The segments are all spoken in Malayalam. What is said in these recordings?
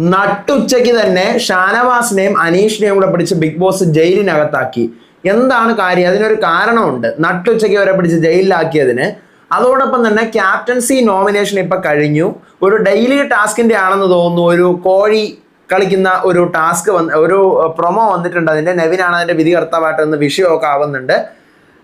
നട്ടുച്ചയ്ക്ക് തന്നെ ഷാനവാസിനെയും അനീഷിനെയും കൂടെ പിടിച്ച് ബിഗ് ബോസ് ജയിലിനകത്താക്കി. എന്താണ് കാര്യം? അതിനൊരു കാരണമുണ്ട്. നട്ടുച്ചയ്ക്ക് വരെ പിടിച്ച് ജയിലിലാക്കിയതിന്. അതോടൊപ്പം തന്നെ ക്യാപ്റ്റൻസി നോമിനേഷൻ ഇപ്പൊ കഴിഞ്ഞു. ഒരു ഡെയിലി ടാസ്കിന്റെ ആണെന്ന് തോന്നുന്നു. ഒരു കോഴി കളിക്കുന്ന ഒരു ടാസ്ക് വന്ന് ഒരു പ്രൊമോ വന്നിട്ടുണ്ട്. അതിന്റെ നെവിനാണ് അതിന്റെ വിധികർത്താവായിട്ട് നിന്ന് വിഷയമൊക്കെ ആവുന്നുണ്ട്.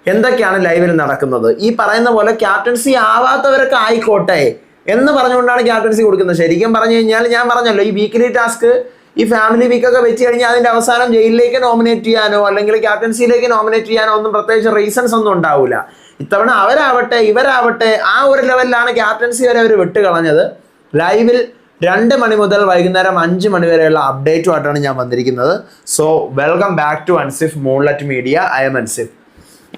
എന്തൊക്കെയാണ് ലൈവിൽ നടക്കുന്നത്? ഈ പറയുന്ന പോലെ ക്യാപ്റ്റൻസി ആവാത്തവരൊക്കെ ആയിക്കോട്ടെ. എന്ന് പറഞ്ഞുകൊണ്ടാണ് ക്യാപ്റ്റൻസി കൊടുക്കുന്നത്. ശരിക്കും പറഞ്ഞു കഴിഞ്ഞാൽ ഞാൻ പറഞ്ഞല്ലോ ഈ വീക്കിലി ടാസ്ക് ഈ ഫാമിലി വീക്ക് ഒക്കെ വെച്ച് കഴിഞ്ഞാൽ അതിന്റെ അവസാനം ജയിലിലേക്ക് നോമിനേറ്റ് ചെയ്യാനോ അല്ലെങ്കിൽ ക്യാപ്റ്റൻസിയിലേക്ക് നോമിനേറ്റ് ചെയ്യാനോ ഒന്നും പ്രത്യേകിച്ച് റീസൺസ് ഒന്നും ഉണ്ടാവില്ല ഇത്തവണ അവരാവട്ടെ ഇവരാവട്ടെ ആ ഒരു ലെവലിലാണ് ക്യാപ്റ്റൻസി വരെ അവർ വിട്ടുകളഞ്ഞത് ലൈവിൽ രണ്ട് മണി മുതൽ വൈകുന്നേരം അഞ്ച് മണി വരെയുള്ള അപ്ഡേറ്റുമായിട്ടാണ് ഞാൻ വന്നിരിക്കുന്നത്. So welcome back to Ansif moonlet media I'm Ansif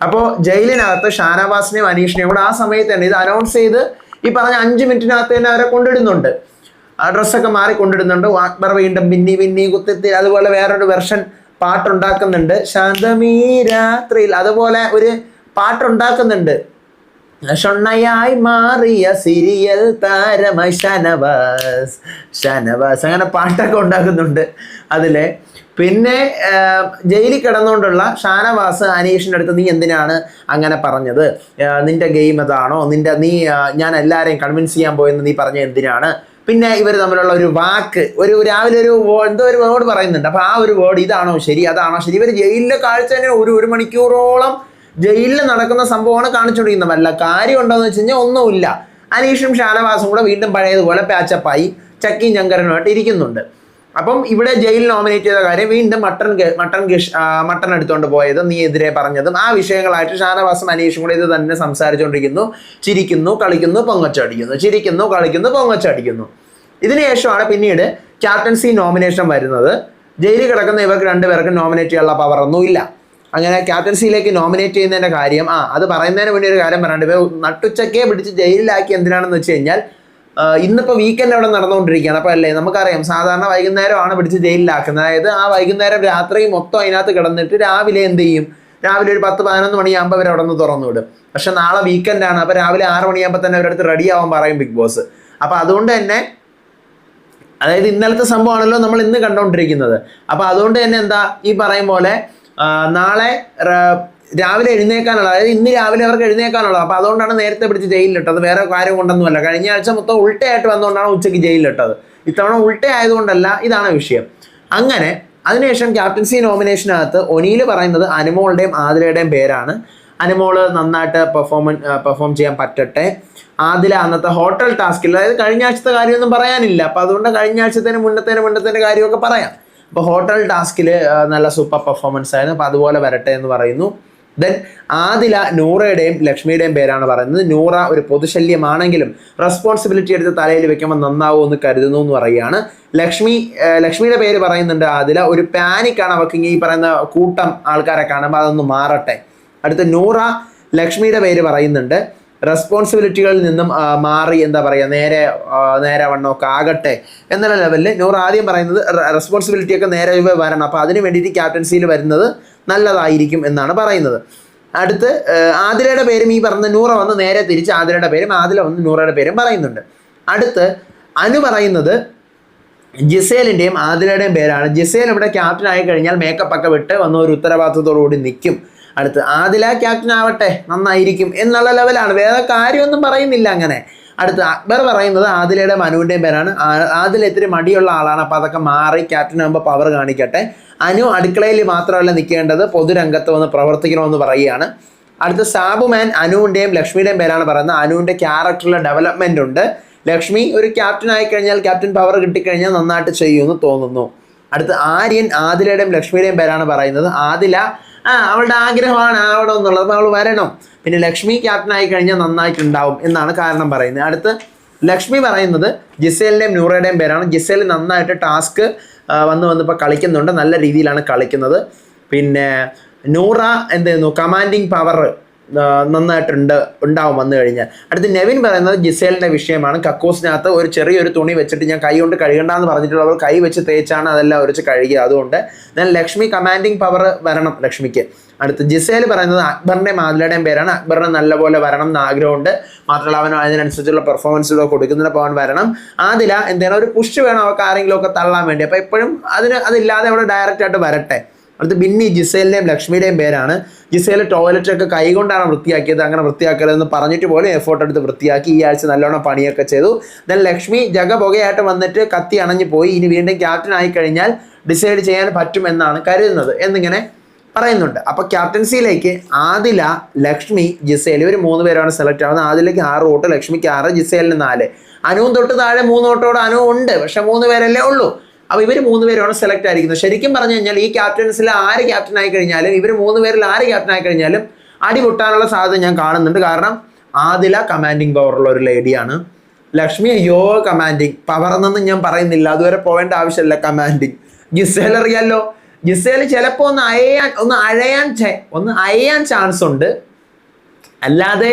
അപ്പോൾ ജയിലിനകത്ത് ഷാനവാസിനെയും അനീഷിനെയും കൂടെ ആ സമയത്ത് തന്നെ ഇത് അനൗൺസ് ചെയ്ത് ഈ പറഞ്ഞ അഞ്ച് മിനിറ്റിനകത്ത് തന്നെ അവരെ കൊണ്ടിടുന്നുണ്ട്. ആ ഡ്രസ്സൊക്കെ മാറി കൊണ്ടിടുന്നുണ്ട്. അക്ബർ വീണ്ടും പിന്നി പിന്നി കുത്തിത്തി അതുപോലെ വേറൊരു വെർഷൻ പാട്ടുണ്ടാക്കുന്നുണ്ട്. ശാന്തമീ രാത്രിയിൽ അതുപോലെ ഒരു പാട്ടുണ്ടാക്കുന്നുണ്ട്. ഷൊണ്ണയായി മാറിയ സിരിയൽ താരമായി ഷനവാസ്. ഷനവാസ് അങ്ങനെ പാട്ടൊക്കെ ഉണ്ടാക്കുന്നുണ്ട് അതിലെ. പിന്നെ ജയിലിൽ കിടന്നുകൊണ്ടുള്ള ഷാനവാസ് അനീഷിന്റെ അടുത്ത് നീ എന്തിനാണ് അങ്ങനെ പറഞ്ഞത്? നിന്റെ ഗെയിം അതാണോ? നിന്റെ നീ ഞാൻ എല്ലാവരെയും കൺവിൻസ് ചെയ്യാൻ പോയെന്ന് നീ പറഞ്ഞ എന്തിനാണ്? പിന്നെ ഇവർ തമ്മിലുള്ള ഒരു വാക്ക് ഒരു രാവിലെ ഒരു എന്തോ ഒരു വേർഡ് പറയുന്നുണ്ട്. അപ്പോൾ ആ ഒരു വേർഡ് ഇതാണോ ശരി അതാണോ ശരി? ഇവർ ജയിലിലെ കാഴ്ച തന്നെ ഒരു ഒരു മണിക്കൂറോളം ജയിലിൽ നടക്കുന്ന സംഭവമാണ് കാണിച്ചുകൊണ്ടിരിക്കുന്നത്. വല്ല കാര്യം ഉണ്ടോയെന്ന് വെച്ച് കഴിഞ്ഞാൽ ഒന്നുമില്ല. അനീഷും ഷാനവാസും കൂടെ വീണ്ടും പഴയതുപോലെ പാച്ചപ്പായി ചക്കിയും ശങ്കരനുമായിട്ട് ഇരിക്കുന്നുണ്ട്. അപ്പം ഇവിടെ ജയിൽ നോമിനേറ്റ് ചെയ്ത കാര്യം വീണ്ടും മട്ടൺ മട്ടൺ കിഷ് മട്ടൺ എടുത്തുകൊണ്ട് പോയതും നീ എതിരെ പറഞ്ഞതും ആ വിഷയങ്ങളായിട്ട് ഷാനവാസും അനീഷും കൂടെ ഇത് തന്നെ സംസാരിച്ചുകൊണ്ടിരിക്കുന്നു ചിരിക്കുന്നു കളിക്കുന്നു പൊങ്ങച്ചടിക്കുന്നു. ചിരിക്കുന്നു കളിക്കുന്നു പൊങ്ങച്ചടിക്കുന്നു. ഇതിനുശേഷമാണ് പിന്നീട് ക്യാപ്റ്റൻസി നോമിനേഷൻ വരുന്നത്. ജയിലിൽ കിടക്കുന്ന ഇവർക്ക് രണ്ടുപേർക്കും നോമിനേറ്റ് ചെയ്യാനുള്ള പവറൊന്നും ഇല്ല അങ്ങനെ ക്യാപ്റ്റൻസിയിലേക്ക് നോമിനേറ്റ് ചെയ്യുന്നതിന്റെ കാര്യം ആ അത് പറയുന്നതിന് മുന്നേ ഒരു കാര്യം പറയാണ്ട് ഇവ നട്ടുച്ചക്കേ പിടിച്ച് ജയിലിലാക്കി എന്തിനാണെന്ന് വെച്ച് കഴിഞ്ഞാൽ ഇന്നിപ്പോൾ ഇന്നിപ്പോ വീക്കെൻഡ് അവിടെ നടന്നുകൊണ്ടിരിക്കുകയാണ്. അപ്പോൾ അല്ലേ നമുക്കറിയാം സാധാരണ വൈകുന്നേരമാണ് പിടിച്ച് ജയിലിലാക്കുന്നത്. അതായത് ആ വൈകുന്നേരം രാത്രി മൊത്തം അതിനകത്ത് കിടന്നിട്ട് രാവിലെ എന്ത് ചെയ്യും? രാവിലെ ഒരു പത്ത് പതിനൊന്ന് മണിയാകുമ്പോൾ അവർ അവിടെ നിന്ന് തുറന്നു വിടും. പക്ഷെ നാളെ വീക്കെൻഡ് ആണ്. അപ്പോൾ രാവിലെ ആറ് മണിയാകുമ്പോൾ തന്നെ അവരുടെ റെഡി ആവാൻ പറയും ബിഗ് ബോസ് അപ്പോൾ അതുകൊണ്ട് തന്നെ അതായത് ഇന്നലത്തെ സംഭവമാണല്ലോ നമ്മൾ ഇന്ന് കണ്ടുകൊണ്ടിരിക്കുന്നത് അപ്പോൾ അതുകൊണ്ട് തന്നെ എന്താ ഈ പറയും പോലെ നാളെ രാവിലെ എഴുന്നേക്കാനുള്ള അതായത് ഇന്ന് രാവിലെ അവർക്ക് എഴുന്നേക്കാനുള്ളത് അപ്പോൾ അതുകൊണ്ടാണ് നേരത്തെ പിടിച്ച് ജയിലിലിട്ടത്. വേറെ കാര്യം കൊണ്ടൊന്നുമല്ല. കഴിഞ്ഞ ആഴ്ച മൊത്തം ഉൾട്ടയായിട്ട് വന്നുകൊണ്ടാണ് ഉച്ചയ്ക്ക് ജയിലിലിട്ടത്. ഇത്തവണ ഉൾട്ട ആയതുകൊണ്ടല്ല ഇതാണ് വിഷയം. അങ്ങനെ അതിനുശേഷം ക്യാപ്റ്റൻസി നോമിനേഷനകത്ത് ഒനിയിൽ പറയുന്നത് അനുമോളുടെയും ആതിലയുടെയും പേരാണ്. അനുമോൾ നന്നായിട്ട് പെർഫോമൻ പെർഫോം ചെയ്യാൻ പറ്റട്ടെ. ആദില അന്നത്തെ ഹോട്ടൽ ടാസ്കിൽ അതായത് കഴിഞ്ഞ ആഴ്ചത്തെ കാര്യമൊന്നും പറയാനില്ല. അപ്പോൾ അതുകൊണ്ട് കഴിഞ്ഞ ആഴ്ചത്തേന് മുന്നത്തേന് മുന്നത്തേന്റെ കാര്യമൊക്കെ പറയാം. അപ്പോൾ ഹോട്ടൽ ടാസ്കിൽ നല്ല സൂപ്പർ പെർഫോമൻസ് ആയിരുന്നു. അപ്പോൾ അതുപോലെ വരട്ടെ എന്ന് പറയുന്നു. ദെൻ ആദില നൂറയുടെയും ലക്ഷ്മിയുടെയും പേരാണ് പറയുന്നത്. നൂറ ഒരു പൊതുശല്യമാണെങ്കിലും റെസ്പോൺസിബിലിറ്റി എടുത്ത് തലയിൽ വെക്കുമ്പോൾ നന്നാവും എന്ന് കരുതുന്നു എന്ന് പറയുകയാണ്. ലക്ഷ്മി ലക്ഷ്മിയുടെ പേര് പറയുന്നുണ്ട് ആദില. ഒരു പാനിക്കാണ് അവർക്ക് ഈ പറയുന്ന കൂട്ടം ആൾക്കാരെ കാണുമ്പോൾ അതൊന്ന് മാറട്ടെ. അടുത്ത നൂറ ലക്ഷ്മിയുടെ പേര് പറയുന്നുണ്ട്. റെസ്പോൺസിബിലിറ്റികളിൽ നിന്നും മാറി എന്താ പറയുക നേരെ നേരെ വണ്ണമൊക്കെ ആകട്ടെ എന്നുള്ള ലെവലിൽ നൂർ ആദ്യം പറയുന്നത് റെസ്പോൺസിബിലിറ്റിയൊക്കെ നേരെ വരണം. അപ്പോൾ അതിന് വേണ്ടിയിട്ട് ക്യാപ്റ്റൻസിയിൽ വരുന്നത് നല്ലതായിരിക്കും എന്നാണ് പറയുന്നത്. അടുത്ത് ആതിരയുടെ പേരും ഈ പറഞ്ഞ നൂറ വന്ന് നേരെ തിരിച്ച് ആതിരയുടെ പേരും ആതിര വന്ന് നൂറയുടെ പേരും പറയുന്നുണ്ട്. അടുത്ത് അനു പറയുന്നത് ജിസേലിന്റെയും ആതിരയുടെയും പേരാണ്. ജിസേൽ ഇവിടെ ക്യാപ്റ്റൻ ആയി കഴിഞ്ഞാൽ മേക്കപ്പ് ഒക്കെ വിട്ട് വന്ന ഒരു ഉത്തരവാദിത്തത്തോടു കൂടി നിൽക്കും അടുത്ത് ആദില ക്യാപ്റ്റൻ ആവട്ടെ നന്നായിരിക്കും എന്നുള്ള ലെവലാണ് വേറെ കാര്യമൊന്നും പറയുന്നില്ല അങ്ങനെ. അടുത്ത് അക്ബർ പറയുന്നത് ആദിലയുടെ മനുവിന്റെയും പേരാണ്. ആദില ഇത്തിരി മടിയുള്ള ആളാണ്. അപ്പോൾ അതൊക്കെ മാറി ക്യാപ്റ്റൻ ആകുമ്പോൾ പവർ കാണിക്കട്ടെ. അനു അടുക്കളയിൽ മാത്രമല്ല നിൽക്കേണ്ടത് പൊതുരംഗത്ത് വന്ന് പ്രവർത്തിക്കണമെന്ന് പറയുകയാണ്. അടുത്ത സാബുമാൻ അനുവിന്റെയും ലക്ഷ്മിയുടെയും പേരാണ് പറയുന്നത്. അനുവിന്റെ ക്യാരക്ടറിലെ ഡെവലപ്മെന്റ് ഉണ്ട്. ലക്ഷ്മി ഒരു ക്യാപ്റ്റൻ ആയി കഴിഞ്ഞാൽ ക്യാപ്റ്റൻ പവർ കിട്ടിക്കഴിഞ്ഞാൽ നന്നായിട്ട് ചെയ്യുമെന്ന് തോന്നുന്നു. അടുത്ത് ആര്യൻ ആദിലയുടെയും ലക്ഷ്മിയുടെയും പേരാണ് പറയുന്നത്. ആദില ആ അവളുടെ ആഗ്രഹമാണ് ആവണം എന്നുള്ളത് അപ്പോൾ അവൾ വരണം. പിന്നെ ലക്ഷ്മി ക്യാപ്റ്റൻ ആയി കഴിഞ്ഞാൽ നന്നായിട്ടുണ്ടാവും എന്നാണ് കാരണം പറയുന്നത്. അടുത്ത് ലക്ഷ്മി പറയുന്നത് ജിസേലിന്റെയും നൂറയുടെയും പേരാണ്. ജിസേൽ നന്നായിട്ട് ടാസ്ക് വന്ന് വന്നിപ്പോൾ കളിക്കുന്നുണ്ട്. നല്ല രീതിയിലാണ് കളിക്കുന്നത്. പിന്നെ നൂറ എന്ത് ചെയ്യുന്നു? കമാൻഡിങ് പവർ നന്നായിട്ടുണ്ട് ഉണ്ടാവും വന്നു കഴിഞ്ഞാൽ. അടുത്ത് നെവിൻ പറയുന്നത് ജിസേലിന്റെ വിഷയമാണ്. കക്കൂസിനകത്ത് ഒരു ചെറിയൊരു തുണി വെച്ചിട്ട് ഞാൻ കൈ കൊണ്ട് കഴുകണ്ടെന്ന് പറഞ്ഞിട്ടുള്ളവർ കൈ വെച്ച് തേച്ചാണ് അതെല്ലാം ഉരച്ച് കഴുകിയത്. അതുകൊണ്ട് ഞാൻ ലക്ഷ്മി കമാൻഡിങ് പവർ വരണം ലക്ഷ്മിക്ക്. അടുത്ത് ജിസേൽ പറയുന്നത് അക്ബറിന്റെ മാതിലയുടെയും പേരാണ്. അക്ബറിന് നല്ലപോലെ വരണം എന്ന് ആഗ്രഹമുണ്ട്. മാത്രമല്ല അവൻ അതിനനുസരിച്ചുള്ള പെർഫോമൻസുകൾ കൊടുക്കുന്നതിന് പോകാൻ വരണം. ആദില എന്തെങ്കിലും ഒരു പുഷ് വേണം അവർക്ക് ആരെങ്കിലുമൊക്കെ തള്ളാൻ വേണ്ടി. അപ്പോൾ എപ്പോഴും അതിന് അതില്ലാതെ അവിടെ ഡയറക്റ്റായിട്ട് വരട്ടെ. അടുത്ത് ബിന്നി ജിസേലിന്റെയും ലക്ഷ്മിയുടെയും പേരാണ്. ജിസേൽ ടോയ്ലറ്റൊക്കെ കൈകൊണ്ടാണ് വൃത്തിയാക്കിയത്. അങ്ങനെ വൃത്തിയാക്കരുതെന്ന് പറഞ്ഞിട്ട് പോലും എഫോർട്ട് എടുത്ത് വൃത്തിയാക്കി ഈ ആഴ്ച നല്ലോണം പണിയൊക്കെ ചെയ്തു. ദെൻ ലക്ഷ്മി ജഗ പുകയായിട്ട് വന്നിട്ട് കത്തി അണഞ്ഞു പോയി. ഇനി വീണ്ടും ക്യാപ്റ്റൻ ആയി കഴിഞ്ഞാൽ ഡിസൈഡ് ചെയ്യാൻ പറ്റുമെന്നാണ് കരുതുന്നത് എന്നിങ്ങനെ പറയുന്നുണ്ട്. അപ്പൊ ക്യാപ്റ്റൻസിയിലേക്ക് ആദില ലക്ഷ്മി ജിസേൽ ഇവർ മൂന്ന് പേരാണ് സെലക്ട് ആവുന്നത്. ആദിലേക്ക് ആറ് വോട്ട് ലക്ഷ്മിക്ക് ആറ് ജിസേലിന് നാല്. അനുവും തൊട്ട് താഴെ മൂന്ന് വോട്ടോട് അനുവും ഉണ്ട്. പക്ഷെ മൂന്ന് പേരല്ലേ ഉള്ളൂ. അപ്പൊ ഇവർ മൂന്ന് പേരാണ് സെലക്ട് ആയിരിക്കുന്നത് ശരിക്കും പറഞ്ഞു കഴിഞ്ഞാൽ ഈ ക്യാപ്റ്റൻസിൽ ആര് ക്യാപ്റ്റൻ ആയി കഴിഞ്ഞാലും ഇവർ മൂന്ന് പേരിൽ ആര് ക്യാപ്റ്റൻ ആയി കഴിഞ്ഞാലും അടി പൊട്ടാനുള്ള സാധ്യത ഞാൻ കാണുന്നുണ്ട്. കാരണം ആദില കമാൻഡിങ് പവറുള്ള ഒരു ലേഡിയാണ് ലക്ഷ്മി യോ കമാൻഡിങ് പവർ എന്നൊന്നും ഞാൻ പറയുന്നില്ല. അതുവരെ പോവേണ്ട ആവശ്യമില്ല കമാൻഡിങ് ജിസേൽ അറിയാലോ? ജിസേൽ ചിലപ്പോ ഒന്ന് അയയാൻ ഒന്ന് അഴയാൻ ഒന്ന് അയയാൻ ചാൻസ് ഉണ്ട്. അല്ലാതെ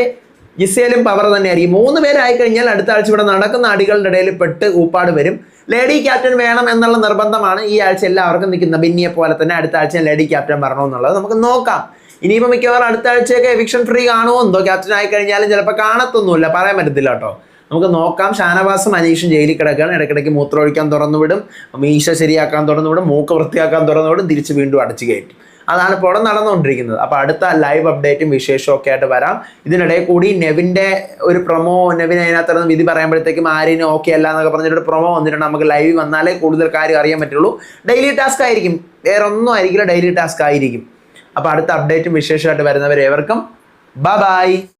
ജിസേലും പവർ തന്നെയായിരിക്കും. മൂന്ന് പേരായി കഴിഞ്ഞാൽ അടുത്ത ആഴ്ച ഇവിടെ നടക്കുന്ന അടികളുടെ ഇടയിൽ പെട്ട് ഊപ്പാട് വരും. ലേഡി ക്യാപ്റ്റൻ വേണം എന്നുള്ള നിർബന്ധമാണ് ഈ ആഴ്ച എല്ലാവർക്കും നിൽക്കുന്ന ബിന്നിയെ പോലെ തന്നെ അടുത്ത ആഴ്ച ലേഡി ക്യാപ്റ്റൻ വരണമെന്നുള്ളത് നമുക്ക് നോക്കാം. ഇനിയിപ്പോൾ മിക്കവാറും അടുത്ത ആഴ്ചയൊക്കെ എവിക്ഷൻ ഫ്രീ കാണുമോ എന്തോ ക്യാപ്റ്റൻ ആയി കഴിഞ്ഞാലും ചിലപ്പോൾ കാണത്തൊന്നുമില്ല. പറയാൻ പറ്റത്തില്ല കേട്ടോ. നമുക്ക് നോക്കാം. ഷാനവാസും അനീഷും ജയിലിൽ കിടക്കുകയാണ്. ഇടയ്ക്കിടയ്ക്ക് മൂത്രമൊഴിക്കാൻ തുറന്നു വിടും മീശ ശരിയാക്കാൻ തുറന്നു വിടും മൂക്ക് വൃത്തിയാക്കാൻ തുറന്നു വിടും തിരിച്ച് വീണ്ടും അടച്ചു കയറ്റും. അതാണ് ഇപ്പോൾ നടന്നുകൊണ്ടിരിക്കുന്നത്. അപ്പോൾ അടുത്ത ലൈവ് അപ്ഡേറ്റും വിശേഷവും ഒക്കെ ആയിട്ട് വരാം. ഇതിനിടയിൽ കൂടി നെവിന്റെ ഒരു പ്രൊമോ നെവിൻ അതിനകത്ത് വിധി പറയുമ്പോഴത്തേക്കും ആരെയും ഓക്കെ അല്ല എന്നൊക്കെ പറഞ്ഞിട്ട് പ്രൊമോ വന്നിട്ടുണ്ട്. നമുക്ക് ലൈവ് വന്നാലേ കൂടുതൽ കാര്യം അറിയാൻ പറ്റുള്ളൂ. ഡെയിലി ടാസ്ക് ആയിരിക്കും. വേറെ ഒന്നും ആയിരിക്കില്ല. ഡെയിലി ടാസ്ക് ആയിരിക്കും. അപ്പോൾ അടുത്ത അപ്ഡേറ്റും വിശേഷമായിട്ട് വരുന്നവരേവർക്കും. ബ ബായ്